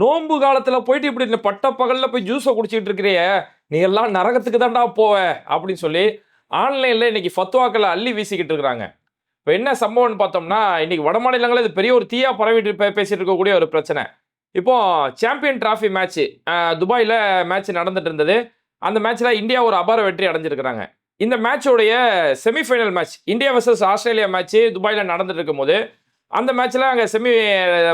நோன்பு காலத்தில் போயிட்டு இப்படி இந்த பட்ட பகலில் போய் ஜூஸை குடிச்சிட்டு இருக்கிறியே நீ எல்லாம் நரகத்துக்கு தான்டா போவ அப்படின்னு சொல்லி ஆன்லைனில் இன்னைக்கு ஃபத்வாக்களை அள்ளி வீசிக்கிட்டு இருக்கிறாங்க. இப்போ என்ன சம்பவம்னு பார்த்தோம்னா இன்னைக்கு வட மாநிலங்களில் இது பெரிய ஒரு தீயாக பரவிட்டு பேசிட்டு இருக்கக்கூடிய ஒரு பிரச்சனை. இப்போ சாம்பியன் டிராஃபி மேட்ச் துபாயில் மேட்ச் நடந்துட்டு இருந்தது. அந்த மேட்ச்சில் இந்தியா ஒரு அபார வெற்றி அடைஞ்சிருக்கிறாங்க. இந்த மேட்சோடைய semifinal match India versus Australia match துபாயில் நடந்துட்டு இருக்கும்போது அந்த மேட்ச்சில் அங்கே செமி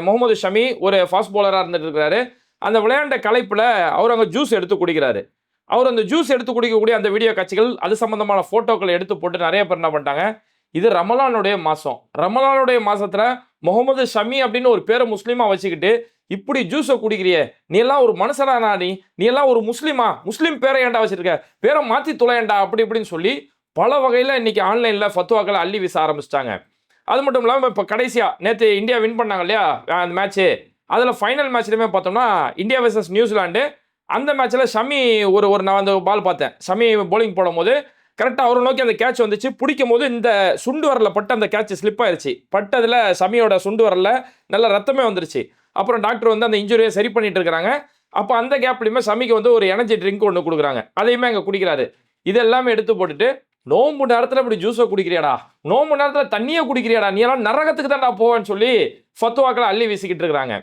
முகமது ஷமி ஒரு ஃபாஸ்ட் போலராக இருந்துட்டு இருக்கிறாரு. அந்த விளையாண்ட கலைப்பில் அவர் அங்கே ஜூஸ் எடுத்து குடிக்கிறாரு. அவர் அந்த ஜூஸ் எடுத்து குடிக்கக்கூடிய அந்த வீடியோ காட்சிகள் அது சம்மந்தமான ஃபோட்டோக்களை எடுத்து போட்டு நிறைய பேர் என்ன பண்ணிட்டாங்க? இது ரமலானுடைய மாதம் ரமலானுடைய மாதத்தில் முகமது ஷமி அப்படின்னு ஒரு பேரை முஸ்லீமாக வச்சுக்கிட்டு இப்படி ஜூஸை குடிக்கிறியே? நீ எல்லாம் ஒரு மனுஷனானா நீ? நீ எல்லாம் ஒரு முஸ்லீமா? முஸ்லீம் பேரை ஏன்டா வச்சுருக்க? பேரை மாற்றி துளையண்டா அப்படி இப்படின்னு சொல்லி பல வகையில் இன்றைக்கி ஆன்லைனில் ஃபத்துவாக்களை அள்ளி வீச ஆரம்பிச்சிட்டாங்க. அது மட்டும் இல்லாமல் இப்போ கடைசியாக நேற்று இந்தியா வின் பண்ணாங்க இல்லையா? அந்த மேட்ச்சு அதில் ஃபைனல் மேட்ச்லையுமே பார்த்தோம்னா இந்தியா வர்சஸ் நியூசிலாண்டு அந்த மேட்ச்சில் ஷமி ஒரு ஒரு நான் அந்த பால் பார்த்தேன். ஷமி போலிங் போடும்போது கரெக்டாக அவரை நோக்கி அந்த கேட்ச் வந்துச்சு. பிடிக்கும் போது இந்த சுண்டு வரல பட்டு அந்த கேட்ச் ஸ்லிப் ஆயிருச்சு. பட்டதில் சமியோட சுண்டு வரல நல்ல ரத்தமே வந்துருச்சு. அப்புறம் டாக்டர் வந்து அந்த இன்ஜுரியை சரி பண்ணிட்டு இருக்கிறாங்க. அப்போ அந்த கேப்லையுமே சமிக்கு வந்து ஒரு எனர்ஜி ட்ரிங்க் ஒன்று கொடுக்குறாங்க. அதையுமே அங்கே குடிக்கிறாரு. இது எல்லாமே எடுத்து போட்டுட்டு நோம்பு நேரத்தில் இப்படி ஜூஸை குடிக்கிறியாடா? நோம்பு நேரத்தில் தண்ணியை குடிக்கிறியாடா? நீ எல்லாம் நரகத்துக்கு தான்டா போவேன்னு சொல்லி ஃபத்துவாக்களை அள்ளி வீசிக்கிட்டு இருக்கிறாங்க.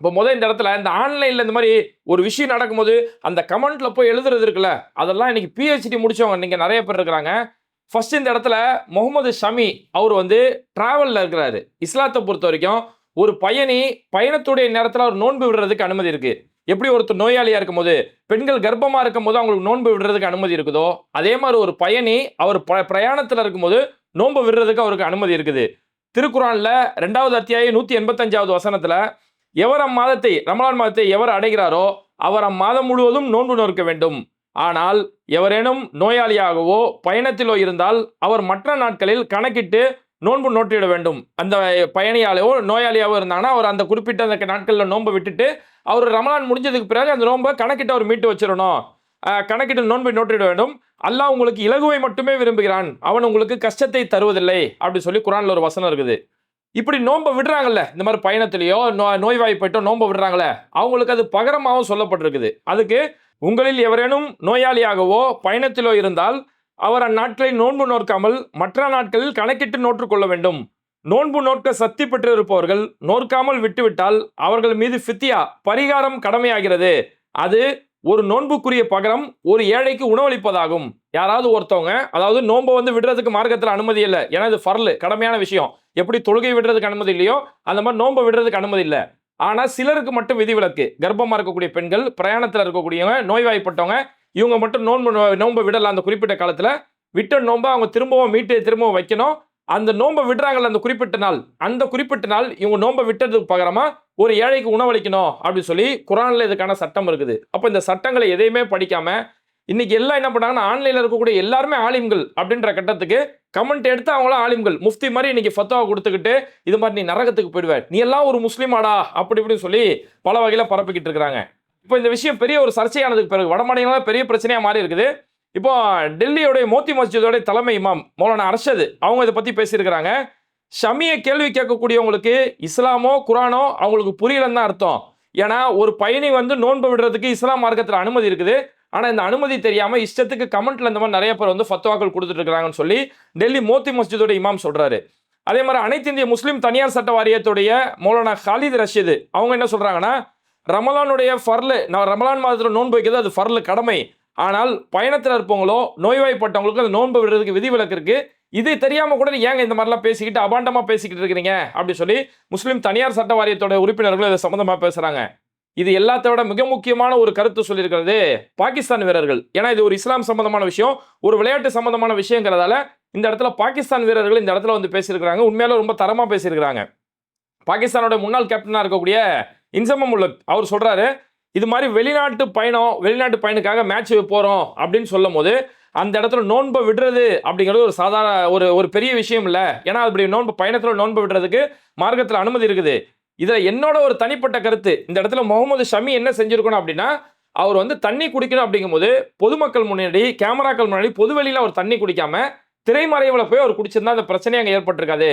இப்போ முதல் இந்த இடத்துல இந்த ஆன்லைனில் இந்த மாதிரி ஒரு விஷயம் நடக்கும்போது அந்த கமெண்ட்டில் போய் எழுதுறது இருக்குல்ல அதெல்லாம் இன்னைக்கு பிஹெச்டி முடித்தவங்க நீங்கள் நிறைய பேர் இருக்கிறாங்க. ஃபர்ஸ்ட் இந்த இடத்துல முகமது ஷமி அவர் வந்து ட்ராவலில் இருக்கிறாரு. இஸ்லாத்தை பொறுத்த வரைக்கும் ஒரு பயணி பயணத்துடைய நேரத்தில் அவர் நோன்பு விடுறதுக்கு அனுமதி இருக்குது எப்படி ஒருத்தர் நோயாளியா இருக்கும்போது பெண்கள் கர்ப்பமா இருக்கும்போது அவங்களுக்கு நோன்பு விடுறதுக்கு அனுமதி இருக்குதோ அதே மாதிரி ஒரு பயணி அவர் ப பிரயாணத்தில் இருக்கும்போது நோன்பு விடுறதுக்கு அவருக்கு அனுமதி இருக்குது. திருக்குறானில் ரெண்டாவது அத்தியாயம் நூற்றி எண்பத்தஞ்சாவது வசனத்தில் எவர் அம்மாதத்தை ரமலான் மாதத்தை எவர் அடைகிறாரோ அவர் அம்மாதம் முழுவதும் நோன்பு நோக்க வேண்டும். ஆனால் எவரேனும் நோயாளியாகவோ பயணத்திலோ இருந்தால் அவர் மற்ற நாட்களில் கணக்கிட்டு நோன்பு நோட்டிட வேண்டும். அந்த பயணியாலோ நோயாளியாவோ இருந்தாங்கன்னா அவர் அந்த குறிப்பிட்ட அந்த நாட்களில் நோன்பு விட்டுட்டு அவர் ரமலான் முடிஞ்சதுக்கு பிறகு அந்த நோன்பை கணக்கிட்டு அவர் மீட்டு வச்சிடணும். கணக்கிட்டு நோன்பை நோட்டிட வேண்டும். அல்லாஹ் உங்களுக்கு இலகுவை மட்டுமே விரும்புகிறான். அவன் உங்களுக்கு கஷ்டத்தை தருவதில்லை அப்படின்னு சொல்லி குரான்ல ஒரு வசனம் இருக்குது. இப்படி நோன்பை விடுறாங்கல்ல இந்த மாதிரி பயணத்திலேயோ நோ நோய்வாய்ப்பட்டோ நோன்பை விடுறாங்களே அவங்களுக்கு அது பகரமாகவும் சொல்லப்பட்டிருக்குது. அதுக்கு உங்களில் எவரேனும் நோயாளியாகவோ பயணத்திலோ இருந்தால் அவர் அந்நாட்களை நோன்பு நோக்காமல் மற்ற நாட்களில் கணக்கிட்டு நோற்றுக்கொள்ள வேண்டும். நோன்பு நோக்க சக்தி பெற்றிருப்பவர்கள் நோற்காமல் விட்டுவிட்டால் அவர்கள் மீது ஃபித்தியா பரிகாரம் கடமையாகிறது. அது ஒரு நோன்புக்குரிய பகரம் ஒரு ஏழைக்கு உணவளிப்பதாகும். யாராவது ஒருத்தவங்க அதாவது நோன்பை வந்து விடுறதுக்கு மார்க்கத்தில் அனுமதி இல்லை ஏன்னா இது ஃபர்லு கடமையான விஷயம். எப்படி தொழுகை விடுறதுக்கு அனுமதி இல்லையோ அந்த மாதிரி நோன்பை விடுறதுக்கு அனுமதி இல்லை. ஆனால் சிலருக்கு மட்டும் விதிவிலக்கு. கர்ப்பமாக இருக்கக்கூடிய பெண்கள் பிரயாணத்தில் இருக்கக்கூடியவங்க நோய்வாய்ப்பட்டவங்க இவங்க மட்டும் நோன்பு நோன்பை விடலாம் அந்த குறிப்பிட்ட காலத்தில். விட்ட நோன்பை அவங்க திரும்பவும் மீட்டு திரும்பவும் வைக்கணும். அந்த நோன்பை விடுறாங்கல்ல அந்த குறிப்பிட்ட நாள். அந்த குறிப்பிட்ட நாள் இவங்க நோன்பை விட்டதுக்கு பகரமா ஒரு ஏழைக்கு உணவளிக்கணும் அப்படின்னு சொல்லி குரானில் இதுக்கான சட்டம் இருக்குது. அப்போ இந்த சட்டங்களை எதையுமே படிக்காம இன்னைக்கு எல்லாம் என்ன பண்ணாங்கன்னா ஆன்லைனில் இருக்கக்கூடிய எல்லாருமே ஆலிம்கள் அப்படின்ற கட்டத்துக்கு கமெண்ட் எடுத்து அவங்களாம் ஆலிம்கள். முஃப்தி மாதிரி இன்னைக்கு ஃபத்துவா கொடுத்துக்கிட்டு இது மாதிரி நீ நரகத்துக்கு போயிடுவ. நீ எல்லாம் ஒரு முஸ்லீமாடா அப்படி இப்படின்னு சொல்லி பல வகையில் பரப்பிக்கிட்டு இருக்கிறாங்க. இப்போ இந்த விஷயம் பெரிய ஒரு சர்ச்சையானதுக்கு பிறகு வடமாநிலங்கள பெரிய பிரச்சனையாக மாறி இருக்குது. இப்போ டெல்லியோடைய மோத்தி மஸ்ஜிதோடைய தலைமை இமாம் மௌலானா அரசது அவங்க இதை பற்றி பேசியிருக்கிறாங்க. ஷமியை கேள்வி கேட்கக்கூடியவங்களுக்கு இஸ்லாமோ குரானோ அவங்களுக்கு புரியலன்னு தான் அர்த்தம். ஏன்னா ஒரு பயணி வந்து நோன்பு விடுறதுக்கு இஸ்லாம் மார்க்கத்தில் அனுமதி இருக்குது. ஆனால் இந்த அனுமதி தெரியாமல் இஷ்டத்துக்கு கமெண்ட்டில் இந்த மாதிரி நிறைய பேர் வந்து ஃபத்வாக்கள் கொடுத்துட்டு இருக்காங்கன்னு சொல்லி டெல்லி மோத்தி மஸ்ஜிதோட இமாம் சொல்கிறாரு அதே மாதிரி அனைத்து இந்திய முஸ்லீம் தனியார் சட்ட வாரியத்துடைய மௌலானா காலித் ரஷீது அவங்க என்ன சொல்கிறாங்கன்னா ரமலானுடைய ஃபர்லு நான் ரமலான் மாதத்தில் நோன்பு வைக்கிறது அது ஃபர்லு கடமை. ஆனால் பயணத்தில் இருப்பவங்களோ நோய்வாய்ப்பட்டவங்களுக்கு அந்த நோன்பு விடுறதுக்கு விதிவிலக்கு இருக்கு. இது தெரியாம கூட ஏங்க இந்த மாதிரிலாம் பேசிக்கிட்டு அபாண்டமா பேசிக்கிட்டு இருக்கிறீங்க? அப்படின்னு சொல்லி முஸ்லீம் தனியார் சட்ட வாரியத்தோட உறுப்பினர்கள் இதை சம்மந்தமா பேசுறாங்க. இது எல்லாத்த விட மிக முக்கியமான ஒரு கருத்து சொல்லியிருக்கிறது பாகிஸ்தான் வீரர்கள். ஏன்னா இது ஒரு இஸ்லாம் சம்பந்தமான விஷயம். ஒரு விளையாட்டு சம்பந்தமான விஷயங்கிறதால இந்த இடத்துல பாகிஸ்தான் வீரர்கள் இந்த இடத்துல வந்து பேசியிருக்கிறாங்க. உண்மையால ரொம்ப தரமா பேசியிருக்கிறாங்க. பாகிஸ்தானோட முன்னாள் கேப்டனா இருக்கக்கூடிய இன்சமம் உள்ள அவர் சொல்றாரு இது மாதிரி வெளிநாட்டு பயணம் வெளிநாட்டு பயணுக்காக மேட்ச் போகிறோம் அப்படின்னு சொல்லும் போது அந்த இடத்துல நோன்பை விடுறது அப்படிங்கிறது ஒரு சாதாரண ஒரு ஒரு பெரிய விஷயம் இல்லை. ஏன்னா அப்படி நோன்பு பயணத்தில் நோன்பு விடுறதுக்கு மார்க்கத்தில் அனுமதி இருக்குது. இதில் என்னோட ஒரு தனிப்பட்ட கருத்து. இந்த இடத்துல முகமது ஷமி என்ன செஞ்சுருக்கணும் அப்படின்னா அவர் வந்து தண்ணி குடிக்கணும் அப்படிங்கும்போது பொதுமக்கள் முன்னாடி கேமராக்கள் முன்னாடி பொதுவெளியில் அவர் தண்ணி குடிக்காம திரைமறைவில் போய் அவர் குடிச்சிருந்தா அந்த பிரச்சனை அங்கே ஏற்பட்டிருக்காது.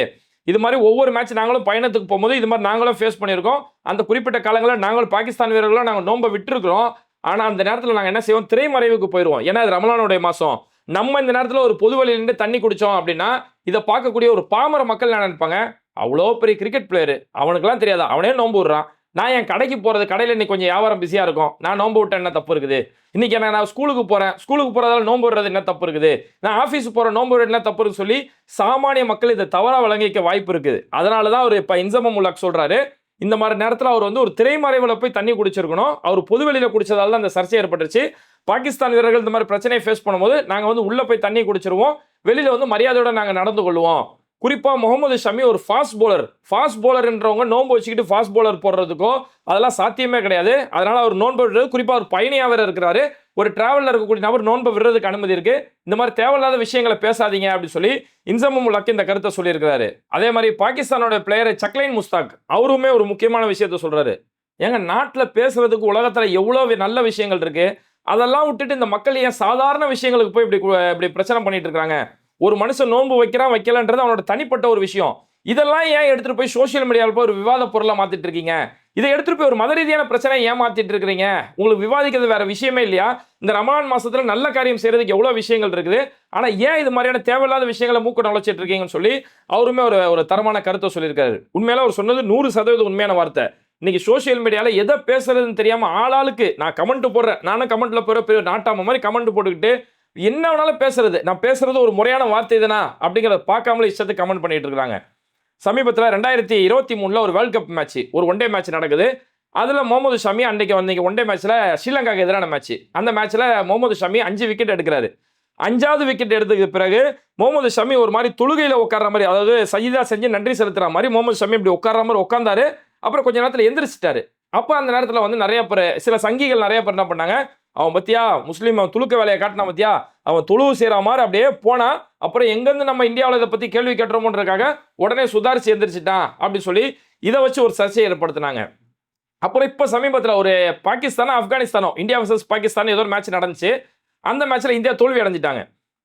இது மாதிரி ஒவ்வொரு மேட்ச் நாங்களும் பயணத்துக்கு போகும்போது இது மாதிரி நாங்களும் ஃபேஸ் பண்ணியிருக்கோம். அந்த குறிப்பிட்ட காலங்களில் நாங்களும் பாகிஸ்தான் வீரர்களும் நாங்கள் நோம்ப விட்டுருக்கிறோம். ஆனால் அந்த நேரத்தில் நாங்கள் என்ன செய்வோம்? திரைமறைவுக்கு போயிடுவோம் ஏன்னா அது ரமலானுடைய மாதம் நம்ம இந்த நேரத்தில் ஒரு பொது வழியில நின்று தண்ணி குடித்தோம் அப்படின்னா இதை பார்க்கக்கூடிய ஒரு பாமர மக்கள் என்ன நினைப்பாங்க? அவ்வளோ பெரிய கிரிக்கெட் பிளேயரு அவனுக்குலாம் தெரியாதா. அவனே நோன்பு விடுறான். நான் என் கடைக்கு போகிறது கடையில் இன்னைக்கு கொஞ்சம் வியாபாரம் பிஸியாக இருக்கும். நான் நோன்பு விட்டேன் என்ன தப்பு இருக்குது? இன்றைக்கி என்ன நான் ஸ்கூலுக்கு போகிறேன் ஸ்கூலுக்கு போகிறதால நோன்பு விடுறது என்ன தப்பு இருக்குது? நான் ஆஃபீஸ் போகிற நோன்பு விடுறது என்ன தப்பு இருக்குன்னு சொல்லி சாமானிய மக்கள் இதை தவறாக வழங்கிக்க வாய்ப்பு இருக்குது. அதனால தான் அவர் இப்போ இன்சமம் உலக் சொல்கிறாரு இந்த மாதிரி நேரத்தில் அவர் வந்து ஒரு திரைமறைவில் போய் தண்ணி குடிச்சிருக்கணும். அவர் பொதுவெளியில் குடிச்சதால தான் அந்த சர்ச்சை ஏற்பட்டுச்சு பாகிஸ்தான் வீரர்கள் இந்த மாதிரி பிரச்சனையை ஃபேஸ் பண்ணும்போது நாங்கள் வந்து உள்ளே போய் தண்ணி குடிச்சிருவோம். வெளியில் வந்து மரியாதையோட நாங்கள் நடந்து கொள்வோம் குறிப்பாக முகமது ஷமி ஒரு ஃபாஸ்ட் போலர் ஃபாஸ்ட் போலர்ன்றவங்க நோன்பு வச்சுக்கிட்டு ஃபாஸ்ட் போலர் போடுறதுக்கோ அதெல்லாம் சாத்தியமே கிடையாது. அதனால் அவர் நோன்பு விடுறது குறிப்பாக ஒரு பயணியாக வேறு இருக்கிறாரு. ஒரு டிராவலில் இருக்கக்கூடிய நபர் நோன்பு விடுறதுக்கு அனுமதி இருக்குது இந்த மாதிரி தேவையில்லாத விஷயங்களை பேசாதீங்க அப்படின்னு சொல்லி இன்சமும் உலக்கு இந்த கருத்தை சொல்லியிருக்கிறாரு. அதே மாதிரி பாகிஸ்தானோட பிளேயர் சக்லைன் முஸ்தாக் அவருமே ஒரு முக்கியமான விஷயத்த சொல்கிறாரு ஏங்க நாட்டில் பேசுறதுக்கு உலகத்தில் எவ்வளோ நல்ல விஷயங்கள் இருக்குது அதெல்லாம் விட்டுட்டு இந்த மக்கள் ஏன் சாதாரண விஷயங்களுக்கு போய் இப்படி இப்படி பிரச்சனை பண்ணிட்டு இருக்காங்க? ஒரு மனுஷன் நோன்பு வைக்கிறான் வைக்கலன்றது அவனோட தனிப்பட்ட ஒரு விஷயம். இதெல்லாம் ஏன் எடுத்துட்டு போய் சோஷியல் மீடியாவில் போய் ஒரு விவாத பொருளை மாத்திட்டு இருக்கீங்க? இதை எடுத்துட்டு போய் ஒரு மத ரீதியான பிரச்சனை ஏன் மாத்திட்டு இருக்கிறீங்க? உங்களுக்கு விவாதிக்கிறது வேற விஷயமே இல்லையா? இந்த ரமலான் மாசத்துல நல்ல காரியம் செய்யறதுக்கு எவ்வளவு விஷயங்கள் இருக்குது? ஆனா ஏன் இது மாதிரியான தேவையில்லாத விஷயங்களை மூக்க நுழைச்சிட்டு இருக்கீங்கன்னு சொல்லி அவருமே ஒரு ஒரு தரமான கருத்தை சொல்லியிருக்காரு. உண்மையில அவர் சொன்னது நூறு சதவீதம் உண்மையான வார்த்தை. இன்னைக்கு சோஷியல் மீடியாவில் எதை பேசுறதுன்னு தெரியாமல் ஆளாளுக்கு நான் கமெண்ட் போடுறேன். நானும் கமெண்ட்டில் போகிற பெரிய நாட்டாம மாதிரி கமெண்ட் போட்டுக்கிட்டு என்ன வேணாலும் பேசுறது. நான் பேசுறது ஒரு முறையான வார்த்தை தானா? அப்படிங்கிறத பார்க்காமலே இஷ்டத்துக்கு கமெண்ட் பண்ணிட்டு இருக்காங்க சமீபத்தில் ரெண்டாயிரத்தி இருபத்தி மூணில் ஒரு வேர்ல்ட் கப் மேட்ச் ஒரு ஒன் டே மேட்ச் நடக்குது. அதில் முகமது ஷமி அன்றைக்கி வந்தீங்க ஒன் டே மேட்ச்சில் ஸ்ரீலங்காவுக்கு எதிரான மேட்ச் அந்த மேட்ச்சில் முகமது ஷமி அஞ்சு விக்கெட் எடுக்கிறாரு. அஞ்சாவது விக்கெட் எடுத்ததுக்கு பிறகு முகமது ஷமி ஒரு மாதிரி தொழுகையில் உட்கார்ற மாதிரி அதாவது சஜிதா செஞ்சு நன்றி செலுத்துற மாதிரி முகமது ஷமி இப்படி உட்கார்ற மாதிரி உட்காந்தாரு அப்புறம் கொஞ்ச நேரத்தில் எந்திரிச்சிட்டாரு. அப்போ அந்த நேரத்தில் வந்து நிறைய பேர் சில சங்கிகள் நிறைய பேர் என்ன பண்ணாங்க? அவன் பத்தியா முஸ்லீம் அவன் துளுக்க வேலையை காட்டினா பத்தியா? அவன் துழுவு செய்கிற மாதிரி அப்படியே போனா அப்புறம் எங்கேருந்து நம்ம இந்தியாவில் இதை பற்றி கேள்வி கேட்டுறோமோன்றதுக்காக உடனே சுதாரிச்சு எந்திரிச்சிட்டான் அப்படின்னு சொல்லி இதை வச்சு ஒரு சர்ச்சையை ஏற்படுத்தினாங்க. அப்புறம் இப்போ சமீபத்தில் ஒரு பாகிஸ்தானோ ஆப்கானிஸ்தானோ இந்தியா வர்சஸ் பாகிஸ்தான் ஏதோ ஒரு மேட்ச் நடந்துச்சு. அந்த மேட்ச்சில் இந்தியா தோல்வி அடைஞ்சிட்டாங்க.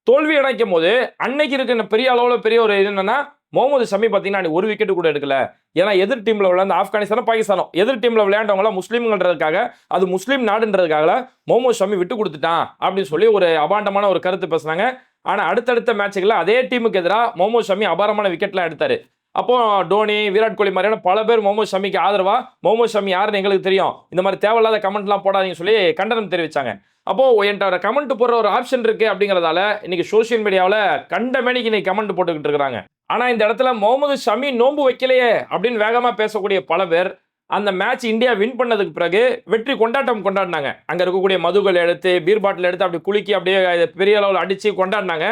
தோல்வி அடைக்கும் போது அன்னைக்கு இருக்கிற பெரிய அளவில் பெரிய ஒரு இது என்னன்னா முகமது ஷமி பார்த்தீங்கன்னா அன்னைக்கு ஒரு விக்கெட் கூட எடுக்கல. ஏன்னா எதிர் டீமில் விளையாண்டு ஆப்கானிஸ்தானோ பாகிஸ்தானோ எதிர் டீமில் விளையாண்டவங்களாம் முஸ்லீம்ன்றதுக்காக அது முஸ்லீம் நாடுன்றதுக்காக முகமது ஷமி விட்டு கொடுத்துட்டான் அப்படின்னு சொல்லி ஒரு அபாண்டமான ஒரு கருத்து பேசுனாங்க ஆனால் அடுத்தடுத்த மேட்சுகளில் அதே டீமுக்கு எதிராக முகமது ஷமி அபாரமான விக்கெட்லாம் எடுத்தார். அப்போ டோனி விராட் கோலி மாதிரியான பல பேர் முகமது ஷமிக்கு ஆதரவா முகமது ஷமி யாருன்னு எங்களுக்கு தெரியும். இந்த மாதிரி தேவையில்லாத கமெண்ட்லாம் போடாதீங்கன்னு சொல்லி கண்டனம் தெரிவித்தாங்க அப்போ என்கிட்ட கமெண்ட் போடுற ஒரு ஆப்ஷன் இருக்குது அப்படிங்கிறதால இன்றைக்கி சோஷியல் மீடியாவில் கண்டமேனிக்கு இன்றைக்கி கமெண்ட் போட்டுக்கிட்டு இருக்கிறாங்க. ஆனால் இந்த இடத்துல முகமது ஷமி நோன்பு வைக்கலையே அப்படின்னு வேகமாக பேசக்கூடிய பல பேர் அந்த மேட்ச் இந்தியா வின் பண்ணதுக்கு பிறகு வெற்றி கொண்டாட்டம் கொண்டாடினாங்க. அங்கே இருக்கக்கூடிய மதுகள் எடுத்து பீர் பாட்டில் எடுத்து அப்படி குலுக்கி அப்படியே பெரிய அளவில் அடித்து கொண்டாடினாங்க.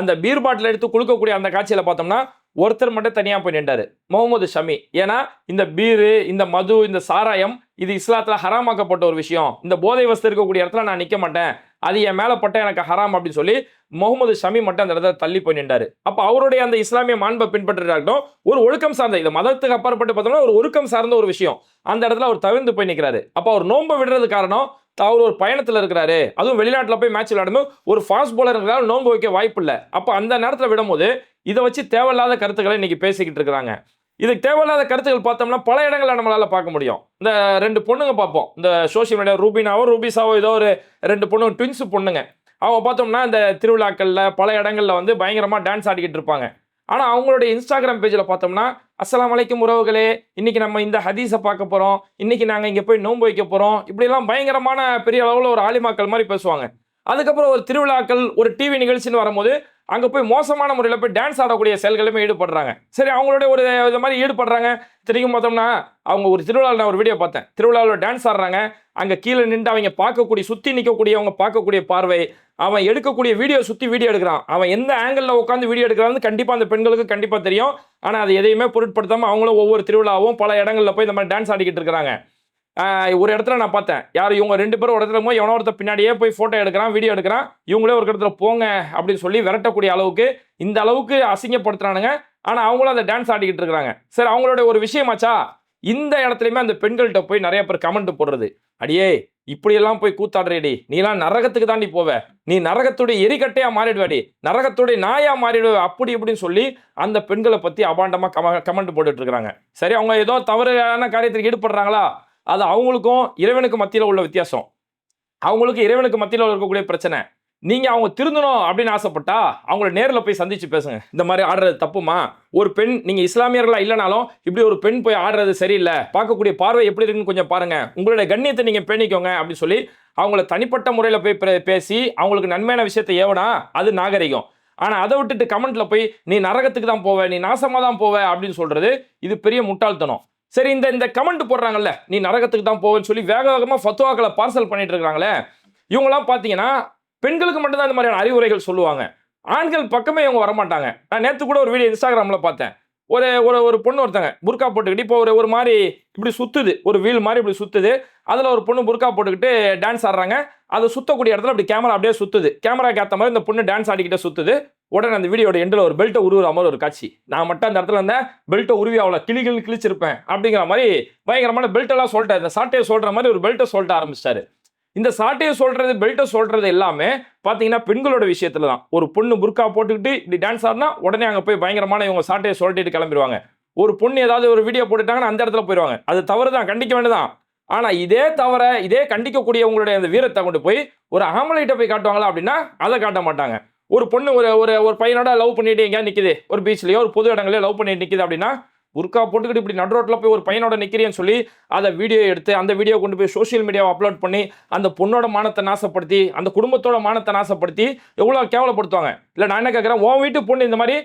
அந்த பீர் பாட்டில் எடுத்து குலுக்கக்கூடிய அந்த காட்சியில் பார்த்தோம்னா ஒருத்தர் மட்டும் தனியாக போய் நின்றாரு முகமது ஷமி. ஏன்னா இந்த பீரு இந்த மது இந்த சாராயம் இது இஸ்லாத்தில் ஹராமாக்கப்பட்ட ஒரு விஷயம். இந்த போதை வஸ்து இருக்கக்கூடிய இடத்துல நான் நிற்க மாட்டேன். அது என் மேலே பட்ட எனக்கு ஹராம் அப்படின்னு சொல்லி முகமது ஷமி மட்டும் அந்த இடத்துல தள்ளி போய் நின்றாரு. அப்போ அவருடைய அந்த இஸ்லாமிய மாண்பை பின்பற்றுறாகட்டும் ஒரு ஒழுக்கம் சார்ந்த இது மதத்துக்கு அப்பாற்பட்டு பார்த்தோம்னா ஒரு ஒழுக்கம் சார்ந்த ஒரு விஷயம். அந்த இடத்துல அவர் தவிர்ந்து போய் நிற்கிறாரு அப்போ அவர் நோன்பை விடுறது காரணம் அவர் ஒரு பயணத்தில் இருக்கிறாரு. அதுவும் வெளிநாட்டில் போய் மேட்ச் விளையாடும்போது ஒரு ஃபாஸ்ட் போலர் இருக்கிறாரு நோன்பு வைக்க வாய்ப்பு இல்லை. அப்போ அந்த நேரத்தில் விடும்போது இதை வச்சு தேவையில்லாத கருத்துக்களை இன்னைக்கு பேசிக்கிட்டு இருக்கிறாங்க. இதுக்கு தேவையில்லாத கருத்துக்கள் பார்த்தோம்னா பல இடங்களில் நம்மளால பார்க்க முடியும். இந்த ரெண்டு பொண்ணுங்க பார்ப்போம். இந்த சோஷியல் மீடியா ரூபினாவோ ரூபிஸாவோ ஏதோ ஒரு ரெண்டு பொண்ணுங்க ட்வின்ஸு பொண்ணுங்க. அவங்க பார்த்தோம்னா இந்த திருவிழாக்களில் பல இடங்களில் வந்து பயங்கரமாக டான்ஸ் ஆடிக்கிட்டு இருப்பாங்க. ஆனால் அவங்களுடைய இன்ஸ்டாகிராம் பேஜில் பார்த்தோம்னா அஸ்லாம் அலைக்கும் உறவுகளே இன்றைக்கி நம்ம இந்த ஹதீஸை பார்க்க போகிறோம் இன்றைக்கி நாங்கள் இங்கே போய் நோன்பு வைக்க போகிறோம் இப்படிலாம் பயங்கரமான பெரிய அளவில் ஒரு ஆலிமாக்கள் மாதிரி பேசுவாங்க. அதுக்கப்புறம் ஒரு திருவிழாக்கள் ஒரு டிவி நிகழ்ச்சின்னு வரும்போது அங்கே போய் மோசமான முறையில் போய் டான்ஸ் ஆடக்கூடிய செயல்களுமே ஈடுபடுறாங்க. சரி அவங்களோட ஒரு இது மாதிரி ஈடுபடுறாங்க. திரும்பி பார்த்தோம்னா அவங்க ஒரு திருவிழாவில் நான் ஒரு வீடியோ பார்த்தேன். திருவிழாவில் டான்ஸ் ஆடுறாங்க. அங்கே கீழே நின்று அவங்க பார்க்கக்கூடிய சுற்றி நிற்கக்கூடிய அவங்க பார்க்கக்கூடிய பார்வை அவன் எடுக்கக்கூடிய வீடியோ சுற்றி வீடியோ எடுக்கிறான். அவன் எந்த ஆங்கிளில் உட்காந்து வீடியோ எடுக்கிறான்னு கண்டிப்பாக அந்த பெண்களுக்கு கண்டிப்பாக தெரியும். ஆனால் அது எதையுமே பொருட்படுத்தாமல் அவங்களும் ஒவ்வொரு திருவிழாவும் பல இடங்களில் போய் இந்த மாதிரி டான்ஸ் ஆடிக்கிட்டு இருக்கிறாங்க. ஒரு இடத்துல நான் பார்த்தேன். யார் இவங்க ரெண்டு பேரும் ஒரு இடத்துல போய் எவனோ ஒருத்தர் பின்னாடியே போய் ஃபோட்டோ எடுக்கிறான் வீடியோ எடுக்கிறான். இவங்களே ஒரு இடத்துல போங்க அப்படின்னு சொல்லி விரட்டக்கூடிய அளவுக்கு இந்த அளவுக்கு அசிங்கப்படுத்துறானுங்க. ஆனால் அவங்களும் அந்த டான்ஸ் ஆடிக்கிட்டு இருக்கிறாங்க. சரி அவங்களோட ஒரு விஷயமாச்சா? இந்த இடத்துலையுமே அந்த பெண்கள்கிட்ட போய் நிறைய பேர் கமெண்ட் போடுறது. அடியே இப்படியெல்லாம் போய் கூத்தாடுறேடி. நீலாம் நரகத்துக்கு தாண்டி போவ. நீ நரகத்துடைய எரிக்கட்டையா மாறிடுவாடி நரகத்துடைய நாயா மாறிடுவ. அப்படி இப்படின்னு சொல்லி அந்த பெண்களை பற்றி அபாண்டமாக கம கமெண்ட் போட்டுட்டு சரி அவங்க ஏதோ தவறான காரியத்துக்கு ஈடுபடுறாங்களா? அது அவங்களுக்கும் இறைவனுக்கு மத்தியில் உள்ள வித்தியாசம். அவங்களுக்கு இறைவனுக்கு மத்தியில் இருக்கக்கூடிய பிரச்சனை. நீங்கள் அவங்க திருந்தணும் அப்படின்னு ஆசைப்பட்டா அவங்கள நேரில் போய் சந்திச்சு பேசுங்க. இந்த மாதிரி ஆடுறது தப்புமா? ஒரு பெண் நீங்கள் இஸ்லாமியர்களாக இல்லைனாலும் இப்படி ஒரு பெண் போய் ஆடுறது சரியில்லை. பார்க்கக்கூடிய பார்வை எப்படி இருக்குன்னு கொஞ்சம் பாருங்கள் உங்களுடைய கண்ணியத்தை நீங்கள் பேணிக்கோங்க அப்படின்னு சொல்லி அவங்கள தனிப்பட்ட முறையில் போய் பே- பேசி அவங்களுக்கு நன்மையான விஷயத்தை ஏவனா அது நாகரிகம். ஆனால் அதை விட்டுட்டு கமெண்ட்டில் போய் நீ நரகத்துக்கு தான் போவ நீ நாசமாக தான் போவ அப்படின்னு சொல்கிறது இது பெரிய முட்டாள்தனம். சரி இந்த இந்த கமெண்ட் போடுறாங்கல்ல நீ நரகத்துக்கு தான் போவேன்னு சொல்லி வேக வேகமாக ஃபத்துவாக்களை பார்சல் பண்ணிட்டு இருக்காங்களே இவங்கெல்லாம் பார்த்தீங்கன்னா பெண்களுக்கு மட்டும்தான் இந்த மாதிரியான அறிவுரைகள் சொல்லுவாங்க. ஆண்கள் பக்கமே இவங்க வரமாட்டாங்க. நான் நேற்று கூட ஒரு வீடியோ இன்ஸ்டாகிராமில் பார்த்தேன். ஒரு ஒரு ஒரு பொண்ணு ஒருத்தங்க புர்கா போட்டுக்கிட்டு இப்போ ஒரு ஒரு மாதிரி இப்படி சுற்றுது ஒரு வீல் மாதிரி இப்படி சுற்றுது அதில் ஒரு பொண்ணு புர்கா போட்டுக்கிட்டு டான்ஸ் ஆடுறாங்க. அதை சுற்றக்கூடிய இடத்துல அப்படி கேமரா அப்படியே சுற்றுது கேமராக்கு ஏற்ற மாதிரி இந்த பொண்ணு டான்ஸ் ஆடிக்கிட்டே சுற்றுது உடனே அந்த வீடியோட எண்டில் ஒரு பெல்ட்டை உருவுற மாதிரி ஒரு காட்சி. நான் மட்டும் அந்த இடத்துல இருந்தேன் பெல்ட்டை உருவி அவளை கிளிகள் கிழிச்சிருப்பேன் அப்படிங்கிற மாதிரி பயங்கரமான பெல்ட்டெல்லாம் சொல்லிட்டார். இந்த சாட்டையை சொல்கிற மாதிரி ஒரு பெல்ட்டை சொல்லிட்டு ஆரம்பிச்சிட்டாரு. இந்த சாட்டையை சொல்கிறது பெல்ட்டை சொல்கிறது எல்லாமே பார்த்தீங்கன்னா பெண்களோட விஷயத்தில் தான். ஒரு பொண்ணு புர்கா போட்டுக்கிட்டு இப்படி டான்ஸ் ஆடினா உடனே அங்கே போய் பயங்கரமான இவங்க சாட்டையை சொல்லிட்டு கிளம்பிடுவாங்க. ஒரு பொண்ணு ஏதாவது ஒரு வீடியோ போட்டுட்டாங்கன்னா அந்த இடத்துல போயிடுவாங்க அது தவறு தான் கண்டிக்க வேண்டியதான் ஆனால் இதே தவிர இதே கண்டிக்கக்கூடிய உங்களுடைய அந்த வீரத்தை கொண்டு போய் ஒரு ஆம்பளைகிட்ட போய் காட்டுவாங்களா அப்படின்னா அதை காட்ட மாட்டாங்க. ஒரு பொண்ணு ஒரு ஒரு ஒரு பையனோட லவ் பண்ணிட்டு எங்கேயா நிற்குது ஒரு பீச்லேயோ ஒரு பொது இடங்களே லவ் பண்ணிட்டு நிற்குது அப்படின்னா புர்கா போட்டுக்கிட்டு இப்படி நடு ரோட்டில் போய் ஒரு பையனோட நிற்கிறேன்னு சொல்லி அதை வீடியோ எடுத்து அந்த வீடியோ கொண்டு போய் சோஷியல் மீடியாவை அப்லோட் பண்ணி அந்த பொண்ணோட மானத்தை நாசப்படுத்தி அந்த குடும்பத்தோட மானத்தை நாசப்படுத்தி எவ்வளோ கேவலப்படுத்துவாங்க? இல்லை நான் என்ன கேட்குறேன்? உன் வீட்டு பொண்ணு இந்த மாதிரி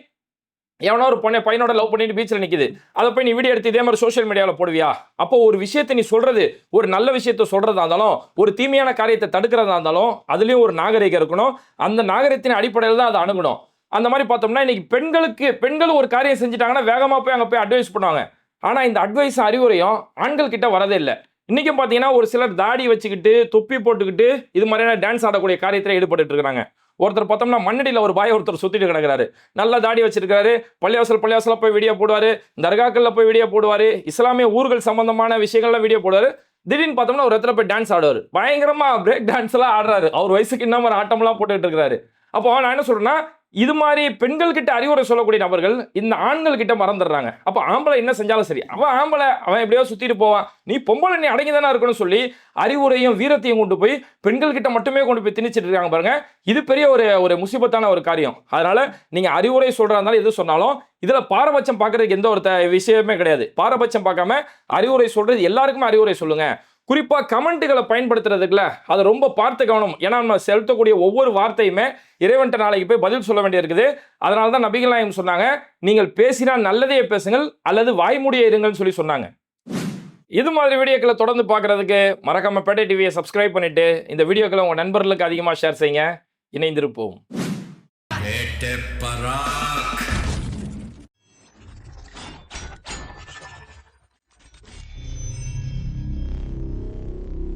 எவனோ ஒரு பொண்ணை பையனோட லவ் பண்ணிட்டு பீச்சில் நிற்குது அதை போய் நீ வீடியோ எடுத்து இதே மாதிரி சோஷியல் மீடியாவில் போடுவியா? அப்போ ஒரு விஷயத்தை நீ சொல்றது ஒரு நல்ல விஷயத்த சொல்றதா இருந்தாலும் ஒரு தீமையான காரியத்தை தடுக்கிறதா இருந்தாலும் அதுலேயும் ஒரு நாகரிகம் இருக்கணும். அந்த நாகரிகத்தின் அடிப்படையில் தான் அதை அணுகணும். அந்த மாதிரி பார்த்தோம்னா இன்னைக்கு பெண்களுக்கு பெண்கள் ஒரு காரியம் செஞ்சுட்டாங்கன்னா வேகமாக போய் அங்கே போய் அட்வைஸ் பண்ணுவாங்க. ஆனால் இந்த அட்வைஸ் அறிவுரையும் ஆண்கள் கிட்ட வரதே இல்லை. இன்றைக்கும் பார்த்தீங்கன்னா ஒரு சிலர் தாடி வச்சுக்கிட்டு தொப்பி போட்டுக்கிட்டு இது மாதிரியான டான்ஸ் ஆடக்கூடிய காரியத்தில் ஈடுபட்டு இருக்கிறாங்க. ஒருத்தர் பார்த்தோம்னா மண்ணடியில் ஒரு பாய் ஒருத்தர் சுற்றிட்டு கிடக்குறாரு. நல்ல தாடி வச்சிருக்காரு. பள்ளிவாசல் பள்ளிவாசலில் போய் வீடியோ போடுவார். தர்காக்களில் போய் வீடியோ போடுவார். இஸ்லாமிய ஊர்கள் சம்பந்தமான விஷயங்கள்லாம் வீடியோ போடுவார். திடீர்னு பார்த்தோம்னா ஒரு இடத்துல போய் டான்ஸ் ஆடுவார். பயங்கரமாக பிரேக் டான்ஸ் எல்லாம் ஆடுறாரு. அவர் வயசுக்கு இன்னும் ஒரு ஆட்டம்லாம் போட்டுக்கிட்டு இருக்கிறாரு. அப்போ நான் என்ன சொல்கிறேன்னா இது மாதிரி பெண்கள் கிட்ட அறிவுரை சொல்லக்கூடிய நபர்கள் இந்த ஆண்கள் கிட்ட மறந்துடுறாங்க. அப்போ ஆம்பளை என்ன செஞ்சாலும் சரி அவன் ஆம்பளை அவன் எப்படியோ சுத்திட்டு போவான். நீ பொம்பளை நீ அடங்கி தானே இருக்கணும்னு சொல்லி அறிவுரையும் வீரத்தையும் கொண்டு போய் பெண்கள் கிட்ட மட்டுமே கொண்டு போய் திணிச்சிட்டு இருக்காங்க பாருங்க. இது பெரிய ஒரு ஒரு முசிபத்தான ஒரு காரியம். அதனால நீங்க அறிவுரை சொல்றதா இருந்தாலும் எது சொன்னாலும் இதுல பாரபட்சம் பார்க்கறதுக்கு எந்த ஒரு விஷயமே கிடையாது. பாரபட்சம் பார்க்காம அறிவுரை சொல்றது எல்லாருக்குமே அறிவுரை சொல்லுங்க. குறிப்பாக கமெண்ட்டுகளை பயன்படுத்துறதுக்குல அதை ரொம்ப பார்த்து கவனம். ஏன்னா நம்ம செலுத்தக்கூடிய ஒவ்வொரு வார்த்தையுமே இறைவன்ட்ட நாளைக்கு போய் பதில் சொல்ல வேண்டியிருக்குது. அதனால தான் நபிகள் நாயகம் சொன்னாங்க நீங்கள் பேசினால் நல்லதையே பேசுங்கள் அல்லது வாய்மூடிய இருங்கள்னு சொல்லி சொன்னாங்க. இது மாதிரி வீடியோக்களை தொடர்ந்து பார்க்குறதுக்கு மறக்காம பேட்டை டிவியை சப்ஸ்கிரைப் பண்ணிட்டு இந்த வீடியோக்களை உங்கள் நண்பர்களுக்கு அதிகமாக ஷேர் செய்யுங்க. இணைந்திருப்போம்.